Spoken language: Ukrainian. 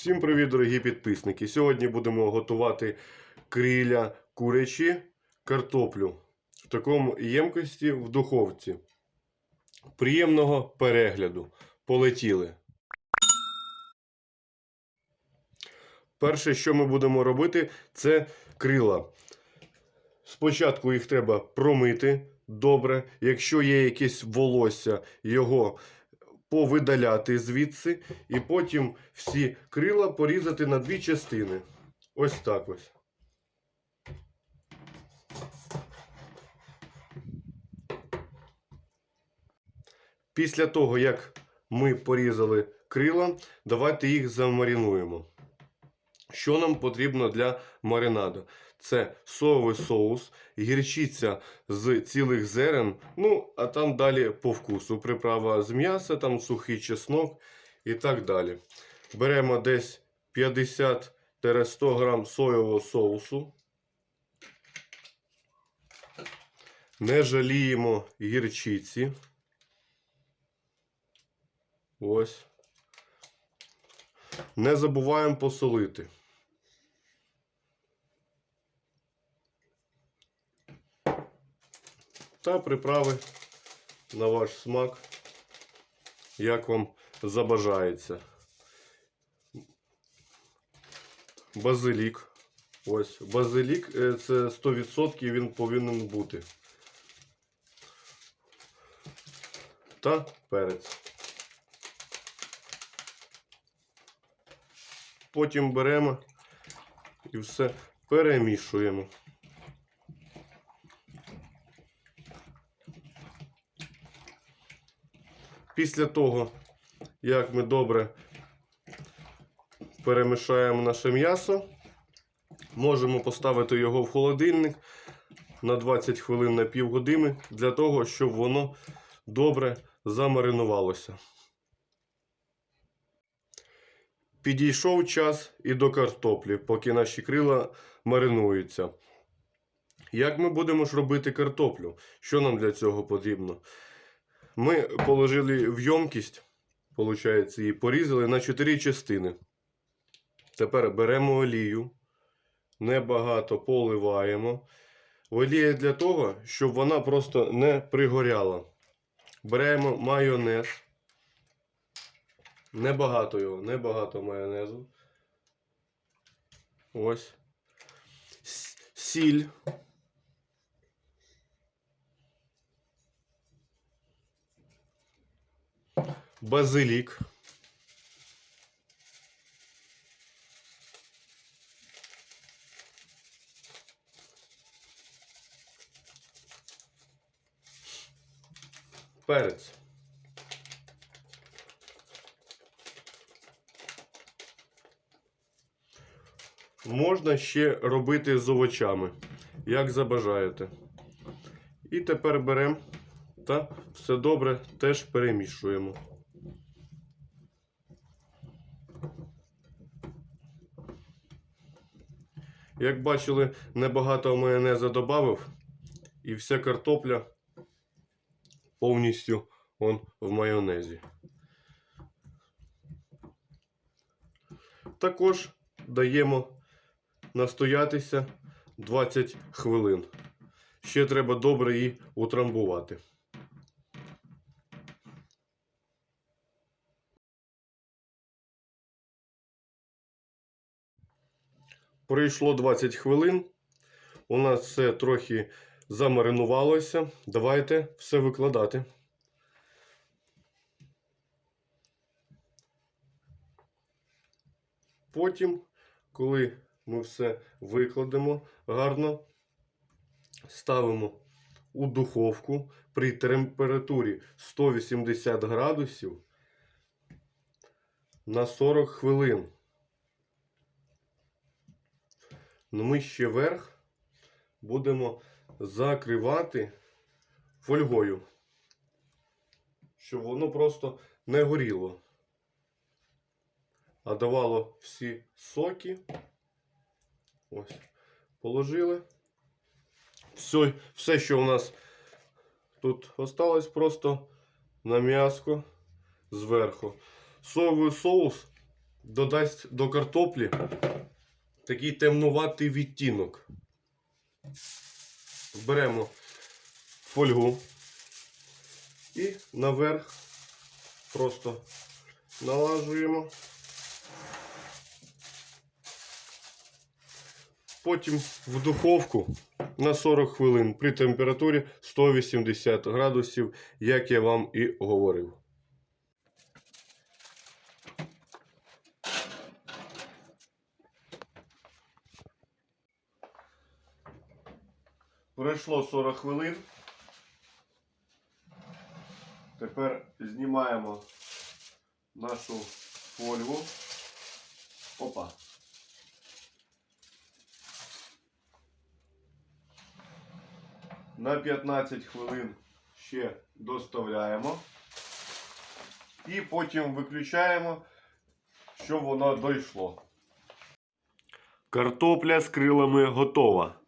Всім привіт, дорогі підписники! Сьогодні будемо готувати криля курячі картоплю в такому ємкості в духовці. Приємного перегляду. Полетіли. Перше, що ми будемо робити, це крила. Спочатку їх треба промити добре. Якщо є якесь волосся, його повидаляти звідси, і потім всі крила порізати на дві частини. Ось так ось. Після того, як ми порізали крила, давайте їх замаринуємо. Що нам потрібно для маринаду? Це соєвий соус, гірчиця з цілих зерен, ну, а там далі по вкусу. Приправа з м'яса, там сухий чеснок і так далі. Беремо десь 50-100 грам соєвого соусу. Не жаліємо гірчиці. Ось. Не забуваємо посолити. Та приправи на ваш смак, як вам забажається. Базилік. Ось, базилік е, це 100% він повинен бути. Та перець. Потім беремо і все перемішуємо. Після того, як ми добре перемішаємо наше м'ясо, можемо поставити його в холодильник на 20 хвилин на півгодини для того, щоб воно добре замаринувалося. Підійшов час і до картоплі, поки наші крила маринуються. Як ми будемо ж робити картоплю? Що нам для цього потрібно? Ми положили в ємкість, виходить, і порізали на 4 частини. Тепер беремо олію, небагато поливаємо. Олія для того, щоб вона просто не пригоряла. Беремо майонез. Небагато його, небагато майонезу. Ось. Сіль. Базилік. Перець. Можна ще робити з овочами, як забажаєте. І тепер беремо та все добре теж перемішуємо. Як бачили, небагато майонеза додав, і вся картопля повністю он в майонезі. Також даємо настоятися 20 хвилин. Ще треба добре її утрамбувати. Пройшло 20 хвилин. У нас все трохи замаринувалося. Давайте все викладати. Потім, коли ми все викладемо гарно, ставимо у духовку при температурі 180 градусів на 40 хвилин. Ну, ми ще верх будемо закривати фольгою, щоб воно просто не горіло, а давало всі соки. Ось, положили. Все, все, що у нас тут осталось, просто на м'яско зверху. Соєвий соус додасть до картоплі такий темнуватий відтінок. Беремо фольгу і наверх просто налажуємо. Потім в духовку на 40 хвилин при температурі 180 градусів, як я вам і говорив. Пройшло 40 хвилин. Тепер знімаємо нашу фольгу. Опа. На 15 хвилин ще доставляємо. І потім виключаємо, щоб воно дійшло. Картопля з крилами готова.